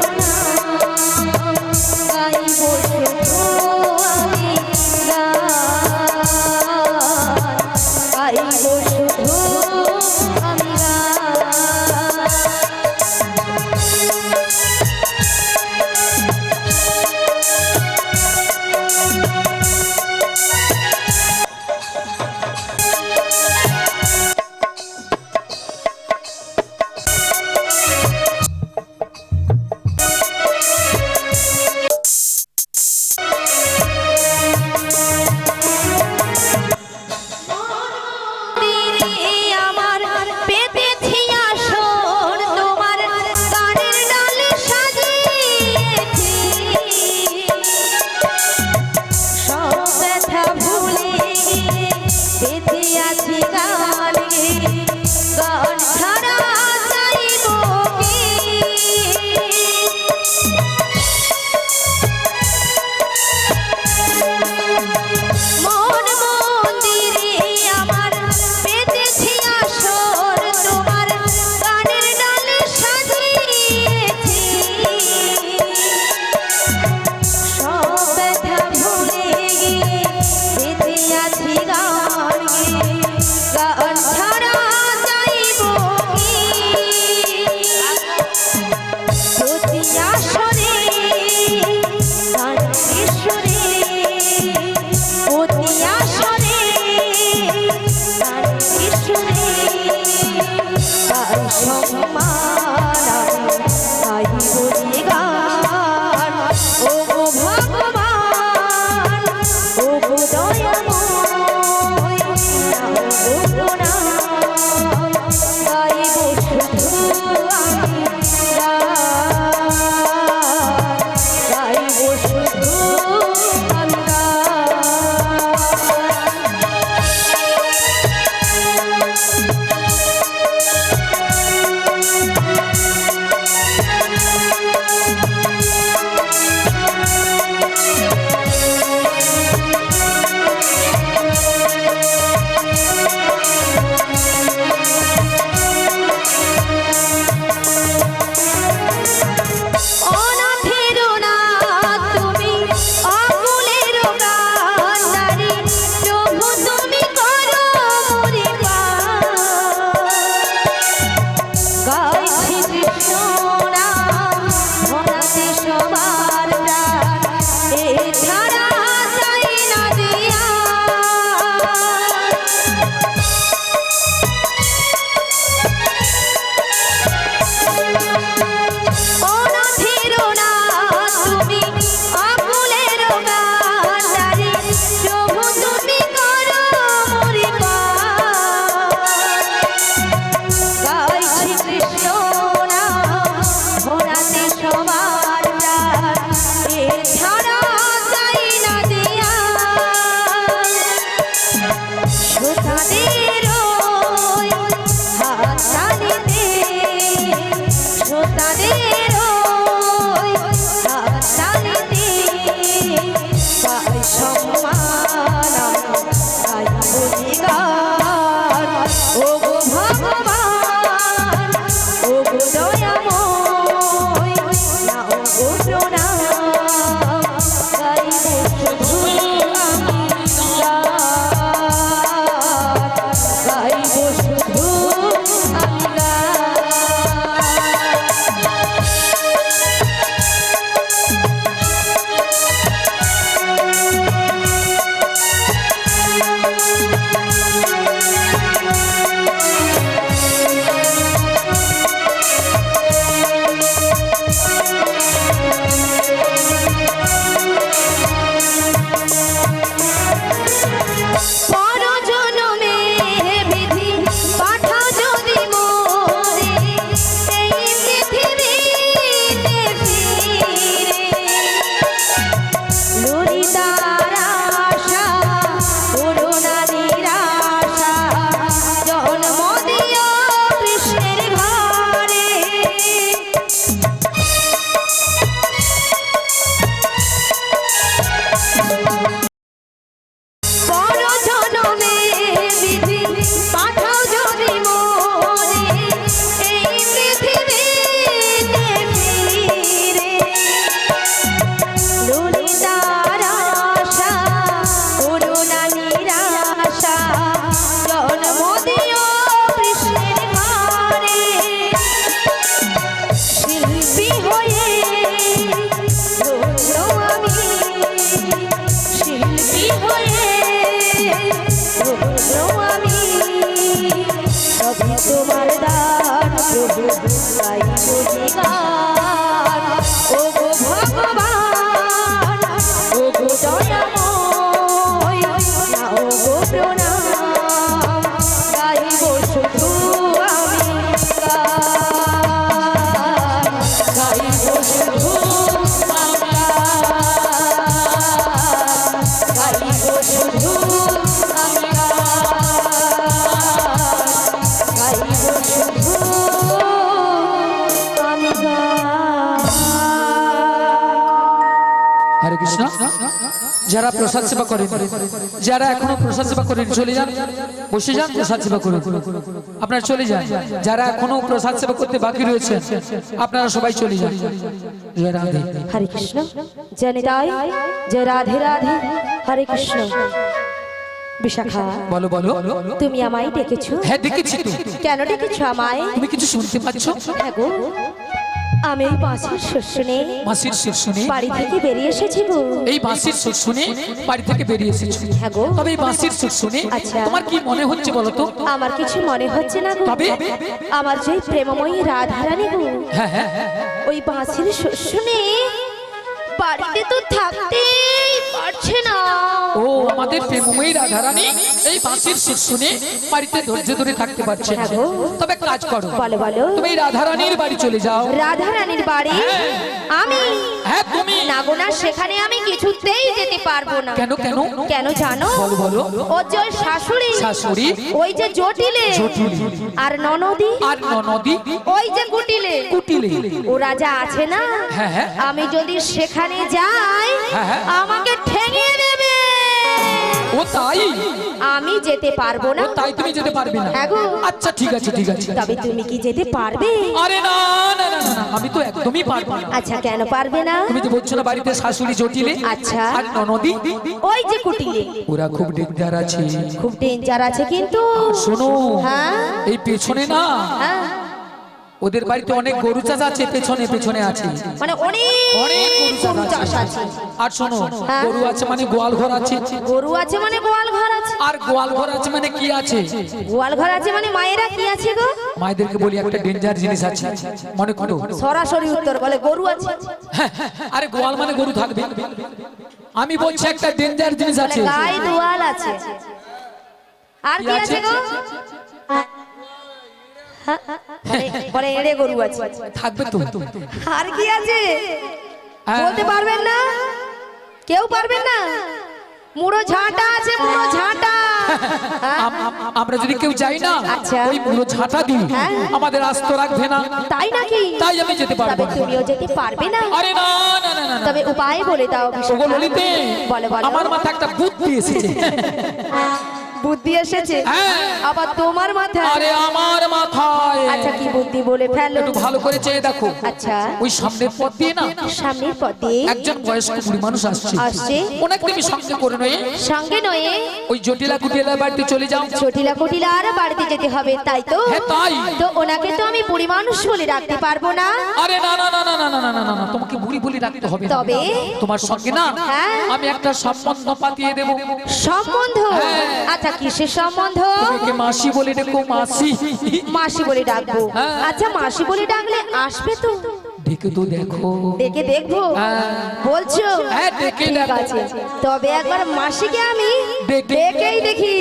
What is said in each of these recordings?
গো প্রণাম গানে। প্রসাদ সেবা করেন। যারা এখনও প্রসাদ সেবা করেন চলে যান। বসে যান প্রসাদ সেবা করুন। আপনারা চলে যান। যারা এখনও প্রসাদ সেবা করতে বাকি রয়েছেন আপনারা সবাই চলে যান। জয় রাধে। হরে কৃষ্ণ। জয় নিতাই জয় রাধে রাধে। হরে কৃষ্ণ। বিশাখা বলো বলো। তুমি আমায় ডেকেছো? হ্যাঁ দেখেছি কেন ডেকেছো আমায়? তুমি কিছু শুনতে পাচ্ছ? হ্যাঁ গো। আমি এই বাঁশির সুর শুনে বাঁশির সুর শুনে বাড়ি থেকে বেরিয়ে এসেছি গো এই বাঁশির সুর শুনে বাড়ি থেকে বেরিয়ে এসেছি। হ্যাঁ গো। তবে এই বাঁশির সুর শুনে আচ্ছা। তোমার কি মনে হচ্ছে বলো তো? আমার কিছু মনে হচ্ছে না গো। তবে? আমার যে প্রেমময়ী রাধারানী গো হ্যাঁ হ্যাঁ। ওই বাঁশির শস্যনে বাড়িতে তো থাকতেই পারছে না। ও আমাদের প্রেমময়ী রাধারানী এই বাঁশির সুর শুনে বাড়িতে ধৈর্য ধরে থাকতে পারছে না। হ্যাঁ তবে কাজ করো বলো বলো। তুমি রাধারানীর বাড়ি চলে যাও। রাধা রানীর বাড়ি আমি? হ্যাঁ তুমি? না সেখানে আমি কিছুতেই যেতে পারব না। কেন কেন? কেন জানো? বলো বলো। ও যে ওই শাশুড়ি শাশুড়ি? ওই যে জটিলে। জটিলে। আর ননদি? আর ননদি? ওই যে কুটিলে। কুটিলে। ওরা যা আছে না হ্যাঁ, হ্যাঁ। আমি যদি সেখানে যাই হ্যাঁ, হ্যাঁ। আমাকে ঠেঙিয়ে দেবে। ও তাই? আমি যেতে পারব না। তাই তুমি যেতে পারবে না। আচ্ছা ঠিক আছে ঠিক আছে। তবে তুমি কি যেতে পারবে? আরে না না না না, আমি তো একদমই পারব না। আচ্ছা কেন পারবে না? তুমি যে বলছো না বাড়িতে শাশুড়ি জটিলে আচ্ছা। আর ননদি? ওই যে কুটিলে। ওরা খুব ডেঞ্জার আছে। খুব ডেঞ্জার আছে কিন্তু। শোনো হ্যাঁ। এই পেছনে না হ্যাঁ। ওদের বাড়িতে অনেক গরু চাষ আছে পেছনে পেছনে আছে। মানে অনেক অনেক গরু চাষ আছে। আর শোনো হ্যাঁ। গরু আছে মানে গোয়াল ঘর আছে। গরু আছে মানে গোয়াল ঘর আছে। আর গোয়াল ঘর আছে মানে কি আছে? গোয়াল ঘর আছে মানে মায়েরা কি আছে গো? মায়েদেরকে বলি একটা ডেঞ্জার জিনিস আছে। মনে করো? সরাসরি উত্তর বলে গরু আছে। হ্যাঁ, আরে গোয়াল মানে গরু থাকবে। আমি বলছি একটা ডেঞ্জার জিনিস আছে। গাই দোয়াল আছে। আর কি আছে? গো? এড়ে গরু আছে। থাকবে তো। আর কি আছে? হ্যাঁ। বলতে পারবেন না? কেউ পারবেন না? মুড়ো ঝাঁটা আছে মুড়ো ঝাঁটা। আম- আম- আমরা যদি কেউ যাই না আচ্ছা। ওই পুরো ঝাঁটা দিই হ্যাঁ। আমাদের আস্ত রাখবে না। তাই নাকি? তাই আমি যেতে পারব তুমিও যেতে পারবে না। আরে না না না তবে উপায় বলে দাও ওগো বিশাখা। ললিতে বলো বলো। আমার মাথায় একটা বুদ্ধি এসেছে। বুদ্ধি এসেছে হ্যাঁ। আবার তোমার মাথায় আরে আমার মাথায় আচ্ছা কি বুদ্ধি বলে ফেলো একটু ভালো করে চেয়ে দেখো আচ্ছা ওই সামনের পথ দিয়ে না সামনের পথে একজন বয়স্ক বুড়ি মানুষ আসছে আসছে। ওনাকে তুমি সঙ্গে করে নয় সঙ্গে নয়ে ওই জটিলা কুটিলা বাড়িতে চলে যাও চটিলা কুটিলা আর বাড়িতে যেতে হবে তাই তো হ্যাঁ তাই তো ওনাকে তো আমি বুড়ি মানুষ বলে রাখতে পারব না আরে না না না না না না না না তোমাকে বুড়ি বুড়ি রাখতে হবে না। তবে? তোমার সঙ্গে না হ্যাঁ। আমি একটা সম্বন্ধ পাতিয়ে দেবো সম্বন্ধ হ্যাঁ। আচ্ছা কিসের সম্বন্ধ? মাসি বলে ডাকবো মাসি। মাসি। বলে ডাকবো। আচ্ছা মাসি বলে ডাকলে আসবে তো? ডেকে তো দেখো। দেখে দেখব? হ্যাঁ। বলছো? হ্যাঁ, ডেকে ঠিক আছে। তবে একবার মাসিকে আমি দেখেই ডেকেই দেখি।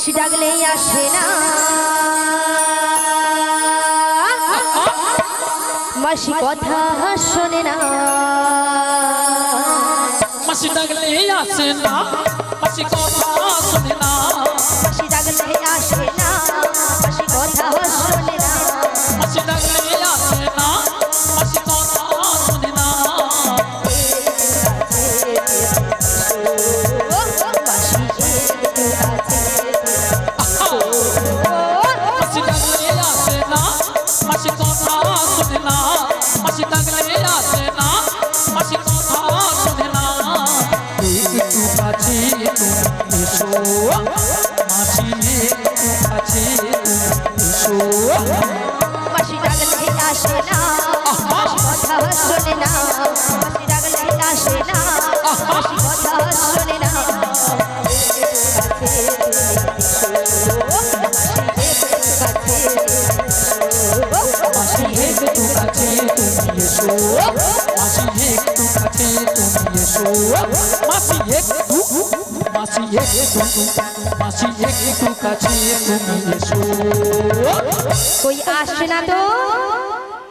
মাসি ডাকলেই আসে না। মাসি কথা শোনে না। মাসি ডাকলে আসে না। মাসি কথা শোনে না।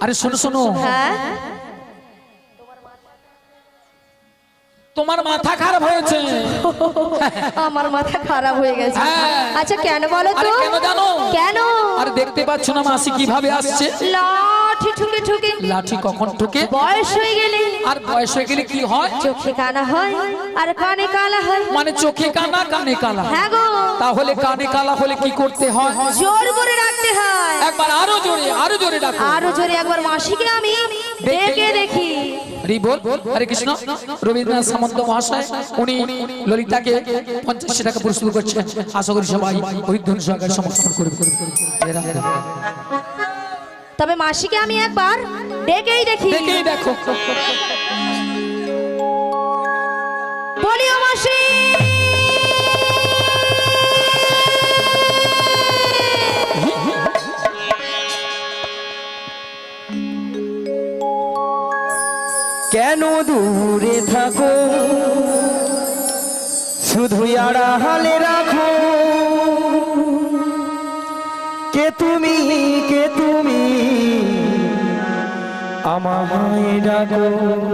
আরে শোনো শোনো তোমার মাথা খারাপ হয়েছে আমার মাথা খারাপ হয়ে গেছে আচ্ছা কেন বলো তো কেন জানো কেন আর দেখতে পাচ্ছ না মাসি কীভাবে আসছে লাঠি ঠুকে ঠুকে লাঠি কখন ঠুকে? বয়স হয়ে গেলে। আর বয়স হয়ে গেলে কি হয়? চোখে কানা হয় আর কানে কালা হয়। মানে চোখে কানা কানে কালা। হ্যাঁ গো। তাহলে কানে কালা হলে কি করতে হয়? জোর করে রাখতে হয়। একবার আরও জোরে আরও জোরে ডাকো। আরও জোরে একবার মাসিকে আমি ডেকে দেখি। হরি কৃষ্ণ। রবীন্দ্রনাথ সামন্ত মহাশয় উনি ললিতাকে পঞ্চাশ টাকা পুরস্কৃত করছেন। আশা করি সবাই সহকারে সমর্থন করবে। তবে মাসিকে আমি একবার ডেকেই দেখি। দেখো। বলিও মাসি। কেন দূরে থাকো? শুধু আড়াহালে আমায় ডাকো।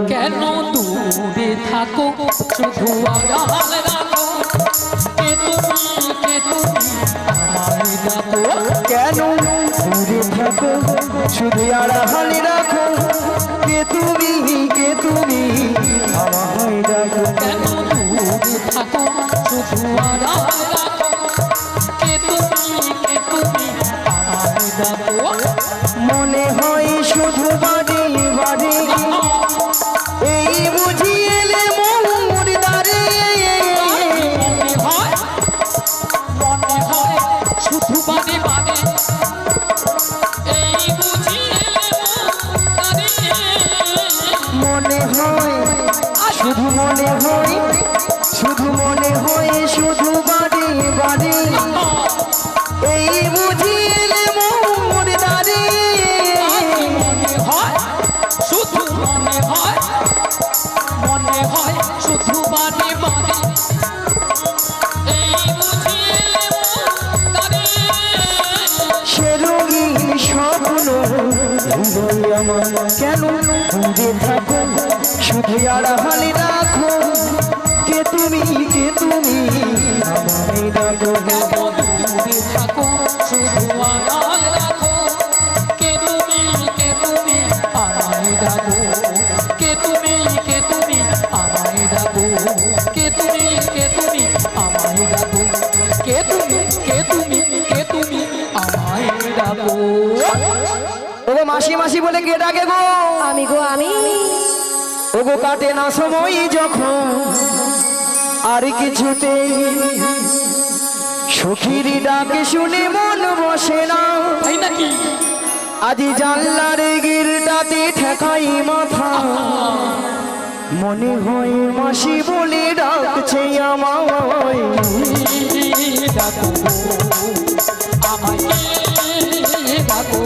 কেন দূরে থাকো? শুধু আড়াল রাখো। কে তুমি কে তুমি আমায় ডাকো? কেন দূরে থাকো? শুধু আড়াহালে রাখো। কে তুমি? কে তুমি? আমায় ডাকো। কেন শুধু রাখো। কে তুমি কে তুমি? আমায় ডাকো। দূরে থাকো শুধু আড়াল রাখো। কে তুমি কে তুমি? আমায় ডাকো। কে তুমি কে তুমি? আমায় ডাকো। কে তুমি কে তুমি? আমায় ডাকো। কে তুমি কে তুমি কে তুমি? আমায় ডাকো। ওগো মাসি মাসি বলে কে ডাকে? ওগো কাটে না সময় যখন আর কিছুতে। সখীর ডাকে শুনে মন বসে না। তাই নাকি? আজি জানলার গিরটাতে ঠেকাই মাথা। মনে হয় মাসি বলে ডাকছে আমায়। ডাকো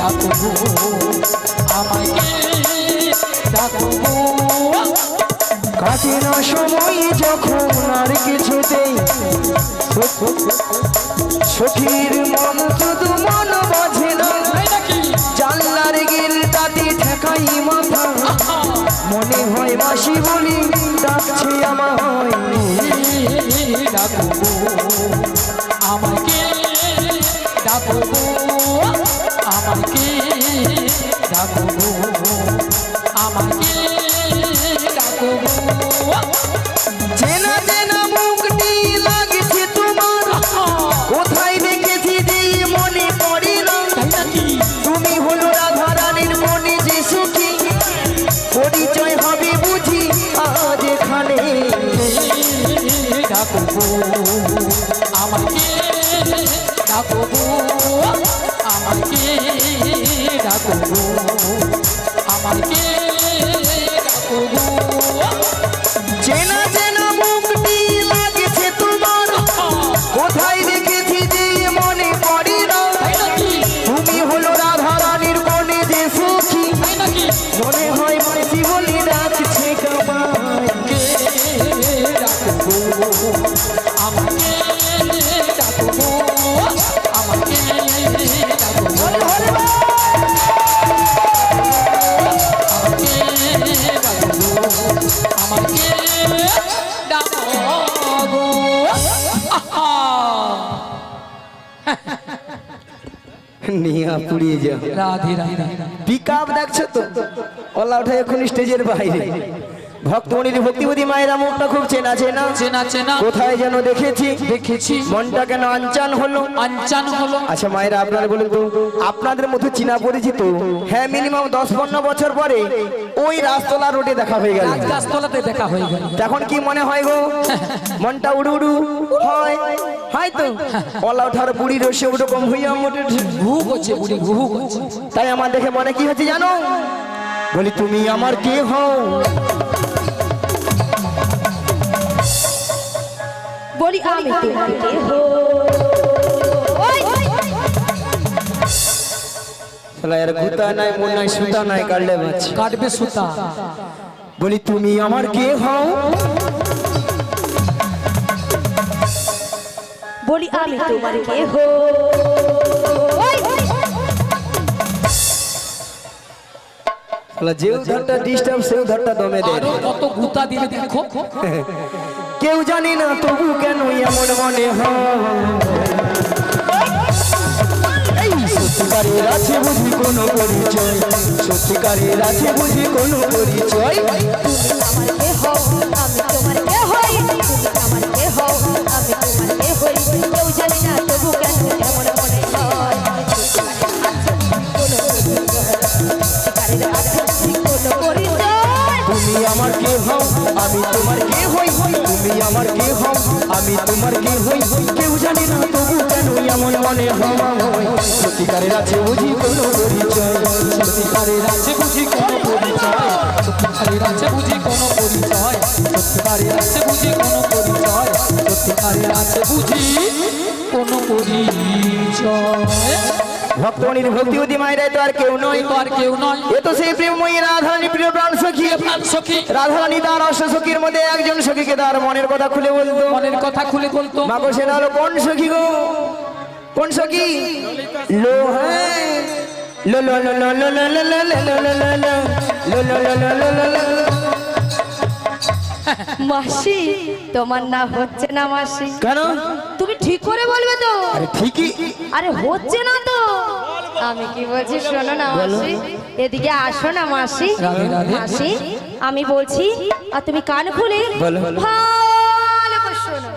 ডাকো সময় যখন আর কিছুতেই সখীর মন শুধু মন বাজে না জানলার গিলটাতে ঠেকাই মাথা মনে হয় মাসি বলি ডাকছে আমায় ডাকো আমাকে ডাকো ডাকো নিয়া পুড়িয়ে যা রাধে রাধে। পিক আপ দেখছ তো? ওলা উঠে এখন স্টেজের বাইরে। ভক্তমণির ভক্তিপতি মায়েরা মুখটা খুব চেনা চেনা। চেনা চেনা। কোথায় যেন দেখেছি। দেখেছি। মনটা কেন আনচান হলো? আনচান হলো। আচ্ছা মায়েরা আপনারা বলুন তো আপনাদের মধ্যে চিনা পরিচিত হ্যাঁ মিনিমাম দশ পনেরো বছর পরে ওই রাস্তলা রোডে দেখা হয়ে গেল। গাছতলাতে দেখা হয়ে গেল। তখন কি মনে হয় গো? মনটা উড়ু উড়ু হয়। হয়তো। ওলা ওঠার বুড়ি রসে ওরকম হইয়া মোটে ঘু করছে বুড়ি ঘু তাই আমার দেখে মনে কি হচ্ছে জানো? বলি তুমি আমার কে হও? বলি আমি তোমার কেহ ওই, এর গুতা নাই মন নাই সুতা নাই কাটলে বাঁচ। কাটবে সুতা। বলি তুমি আমার কে হও? বলি আমি তোমার কেহ ওই, শালা যেও ধারটা ডিস্টার্ব সেও ধারটা দমে দেয় আরও কত গুতা দিবে দেখো। কেউ জানি না তবু কেন এমন মনে হয়। সত্যিকারের আছে বুঝি কোনো পরিচয়? সত্যিকারের আছে বুঝি কোনো পরিচয়? ভক্তমণির ভক্তিবতী মায়েরাই তো আর কেউ নয় আর কেউ নয় এ তো সেই প্রেমময়ী রাধারানী প্রিয় প্রাণ সখী প্রাণ সখী রাধারানী তার অষ্ট সখীর মধ্যে একজন সখীকে তার মনের কথা খুলে বলতো মনের কথা খুলে বলতো মাগো সেটা হলো কোন সখী গো কোন সখী লো হ্যাঁ লো লো লো লো লো লো লো লো লো লো লো লো লো লো লো লো মাসি তোমার না হচ্ছে না মাসি। কেন? তুমি ঠিক করে বলবে তো। আরে ঠিকই। আরে হচ্ছে না তো। আমি কি বলছি শোনো না মাসি এদিকে আসো না মাসি। মাসি আমি বলছি আর তুমি কান খুলে বলো। ভালো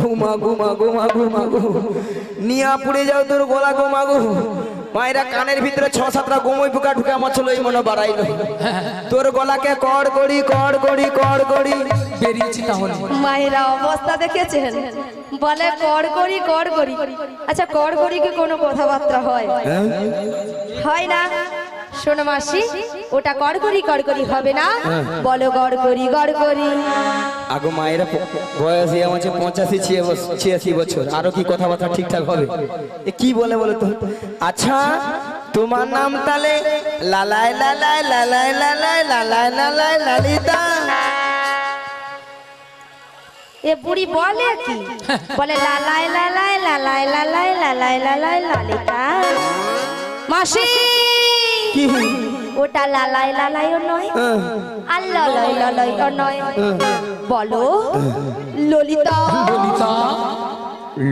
ঘুমা ঘুমা ঘুমা ঘুমা ঘু নিয়া পুড়ে যাও তোর গলা ঘুমা গু মায়েরা কানের ভিতরে ছ সাতটা গোমই পোকা ঢুকে আমার ছিল এই মনে বাড়াইলো। তোর গলাকে কড় করি কড় করি কড় করি। বেরিয়েছি তাহলে। মায়েরা অবস্থা দেখেছেন? বলে কর করি কর করি। আচ্ছা কর করি কি কোনো কথাবার্তা হয়। হয় না? শোনো মাসি ওটা কর করি কর করি হবে না বলো গড় করি গড় করি আগো মায়েরা বয়স এই আমার পঁচাশি ছিয়াশি বছর আরও কি কথাবার্তা ঠিকঠাক হবে এ কি বলে বলো তো আচ্ছা তোমার নাম তালে লালাই লালাই লালাই লালাই লালাই লালাই লালিতা এ বুড়ি বলে কি বলে লালাই লালাই লালাই লালাই লালাই লালাই লালিতা মাসি কি ওটা লালাই লালাইও নয় আর ললাই ললাইও নয় বলো ললিতা ললিতা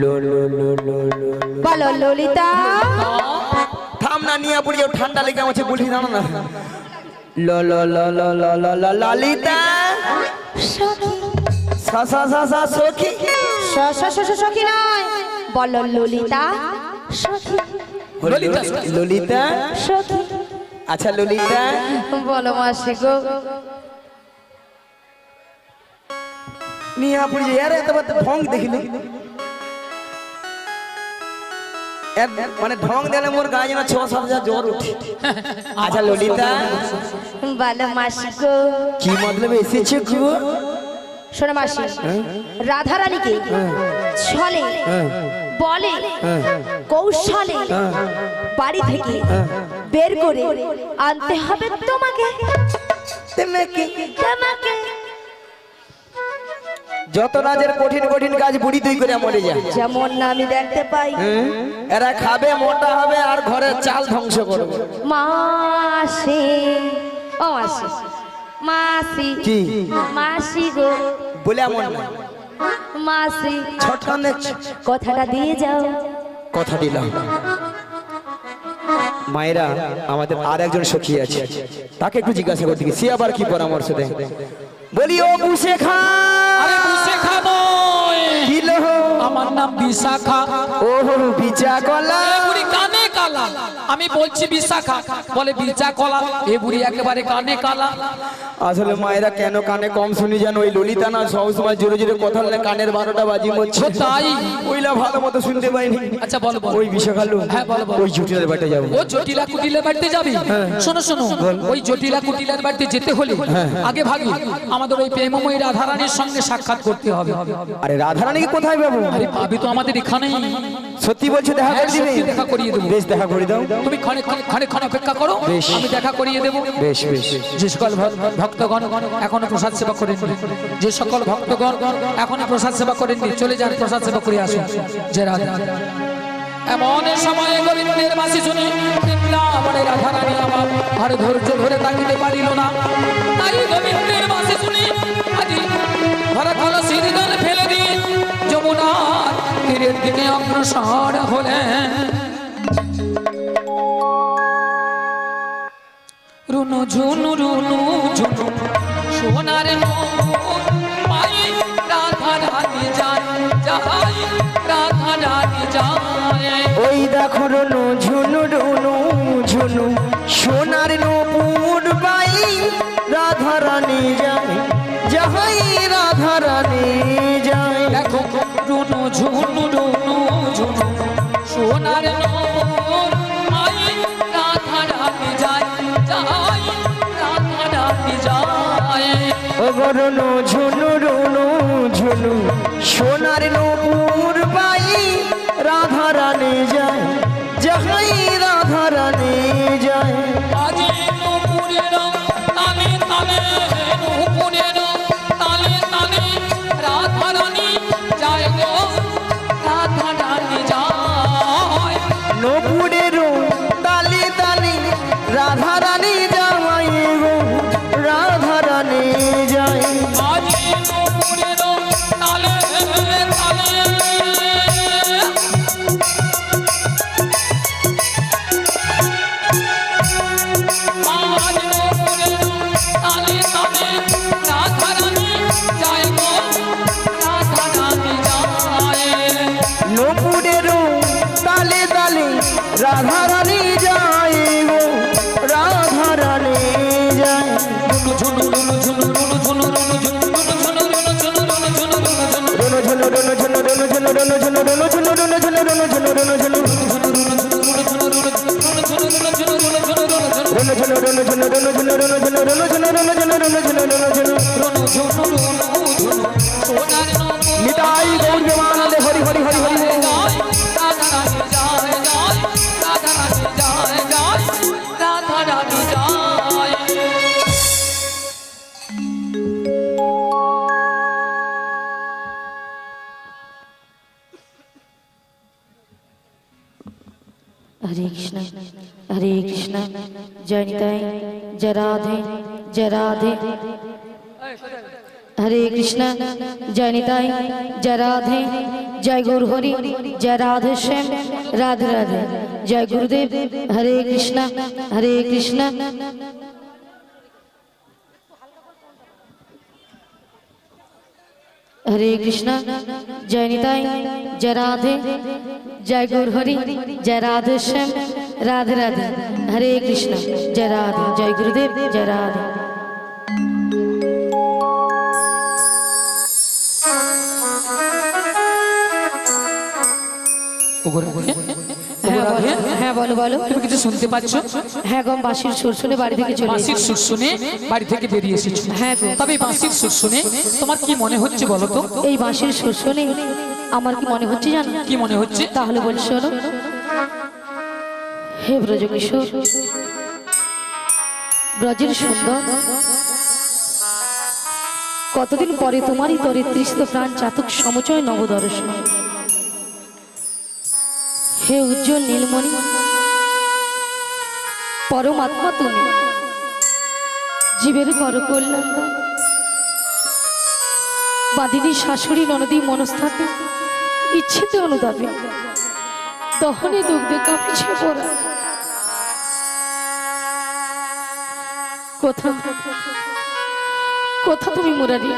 লো লো লো লো লো বলো ললিতা থাম না নিয়ে পড়ি ঠান্ডা লেগে আমার বলি জানো না ল ল ল ল ল ল ল ললিতা সখী সা সা সা সা সখী স- স- স- স- সখী নয় বলো ললিতা সখী ললিতা। ললিতা সখী আচ্ছা ললিতা। বলো মাসি গো। নিয়ে যাই। আরে এত ঢং দেখিলি এর- মানে ঢং দিলে মোর গায়ে যেন ছ সাত হাজার জ্বর উঠে। আচ্ছা ললিতা। বলো মাসি গো। কি মতলব এসেছে গো? শোনো মাসি রাধা রানীকে ছলে বলে হ্যাঁ। কৌশলে হ্যাঁ। বাড়ি থেকে বের করে আনতে হবে তোমাকে। যত রাজের কঠিন কঠিন কাজ বুড়ি তুই করে মরে যা। যেমন না আমি দেখতে পাই? এরা খাবে মোটা হবে আর ঘরের চাল ধ্বংস করবে। মাসি ও মাসি মাসি কি? মাসি গো। বলে এমন মাসি ছটকান কথাটা দিয়ে যাও। কথা দিলাম মায়েরা আমাদের আর একজন সখী আছে। তাকে একটু জিজ্ঞাসা করতে সে আবার কি পরামর্শ দেয়? বলি ও বুসে খা আরে আমার নাম বিশাখা। ও বিচা কালা আমি বলছি বিশাখা বলে বিচা কলা এ বুড়ি একেবারে কানে কালা। আসলে মায়েরা কেন কানে কম শুনি জানো ওই ললিতা না সবসময় জোরে জোরে কথা বলে কানের বারোটা বাজি মরছে। তাই? ওইলা ভালো মতো শুনতে পাইনি। আচ্ছা বলো বলো। ওই বিষয় খালু হ্যাঁ, বলো, বলো। ওই জুটিয়ার বাটে যাব। ও জটিলা কুটিলের বাড়িতে যাবি? শোনো শোনো। ওই জটিলা কুটিলার বাড়িতে যেতে হলে আগে ভাগে আমাদের ওই প্রেমময়ী রাধারানীর সঙ্গে সাক্ষাৎ করতে হবে। আরে রাধারানীকে কোথায় পাবো? আরে পাবি তো আমাদের এখানেই। সত্যি বলছো দেখা হ্যাঁ, করে দিবে দেখা করিয়ে দেবো। বেশ দেখা করে দাও। তুমি ক্ষণে ক্ষণে অপেক্ষা করো। আমি দেখা করিয়ে দেবো। বেশ বেশ। যে সকল ভক- ভক্তগণ এখনও প্রসাদ সেবা করেন যে সকল ভক্তগণ এখনও প্রসাদ সেবা করেননি চলে যান প্রসাদ সেবা করে আসুন। যে রাধা এমন সময়ে গোবিন্দের বাসি শুনি বৃন্দাবনে রাধা রানী আমার আর ধৈর্য ধরে তাকিতে পারিল না। তাই গোবিন্দের বাসি শুনি আজি ভরা কলসির জল ফেলে দিয়ে যমুনার তীরের দিকে অগ্রসর হলেন। রুনু ঝুনু রুনু ঝুনু, সোনার যাই ওই দেখো রনু ঝুনু রনু ঝুনু, সোনার নপুর বাই রাধা রানী যাহাই রাধা রানী সোনার মোর পাই রাধা রানী যায় যাই রাধা রানী যায়। ঝুনু রনু ঝুনু সোনার নপুর বাই রাধা রানী যায় যাহাই রাধা রানী যায়। আজি নুপুরের don't know, don't know, don't হরে কৃষ্ণ, জয় নিতাই, জয় রাধে, জয় গুরু হরি, জয় রাধে শ্যাম, রাধে রাধে, জয় গুরুদেব, হরে কৃষ্ণ হরে কৃষ্ণ। হরে কৃষ্ণ, জয় নিতাই, জয় রাধে, জয় গুরু হরি, জয় রাধে শ্যাম, রাধে রাধে, হরে কৃষ্ণ, জয় রাধে, জয় গুরুদেব, জয় রাধে। হ্যাঁ বলো হ্যাঁ বলো বলো। তুমি কিছু শুনতে পাচ্ছ? হ্যাঁ গম বাসির সুর শুনে বাড়ি থেকে চলে বাঁশির সুর শুনে বাড়ি থেকে বেরিয়ে এসেছ। হ্যাঁ তবে বাঁশির সুর শুনে তোমার কি মনে হচ্ছে বলো তো? এই বাঁশির সুর শুনে আমার কি মনে হচ্ছে জানো? কি মনে হচ্ছে? তাহলে বল শোনো। হে ব্রজ কিশোর ব্রজের সুন্দর কতদিন পরে তোমারই তরে তৃষ্ণ প্রাণ চাতক সমচয় নবদর্শন? হে উজ্জ্বল নীলমণি, পরমাত্মা তুমি জীবের কর কল্যাণ দাও। বাদিনী শাশুড়ি ননদী মনস্থাতে, ইচ্ছেতে অনুতাপে দহনে দুগ্ধে কাঁপিছে পড়া কোথা কোথা তুমি মুরারি,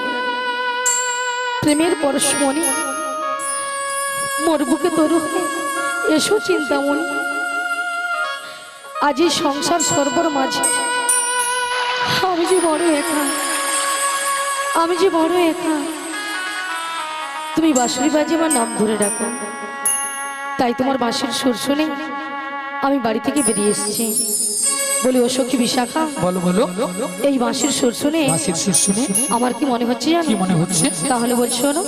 প্রেমের পরশমণি, মোর বুকে তরু হয়ে এসো চিন্তামণি। আজ এই সংসার সর্বর মাঝে। আমি যে বড় একা। আমি যে বড় একা। তুমি বাঁশুরি বাজে আমার নাম ধরে ডাকো। তাই তোমার বাঁশির সুর শুনে আমি বাড়ি থেকে বেরিয়ে এসেছি। বলি ও সখী বিশাখা? বলো বলো। এই বাঁশির সুর শুনে সুর শুনে আমার কি মনে হচ্ছে জানো? কি মনে হচ্ছে? তাহলে বলছো শোনো।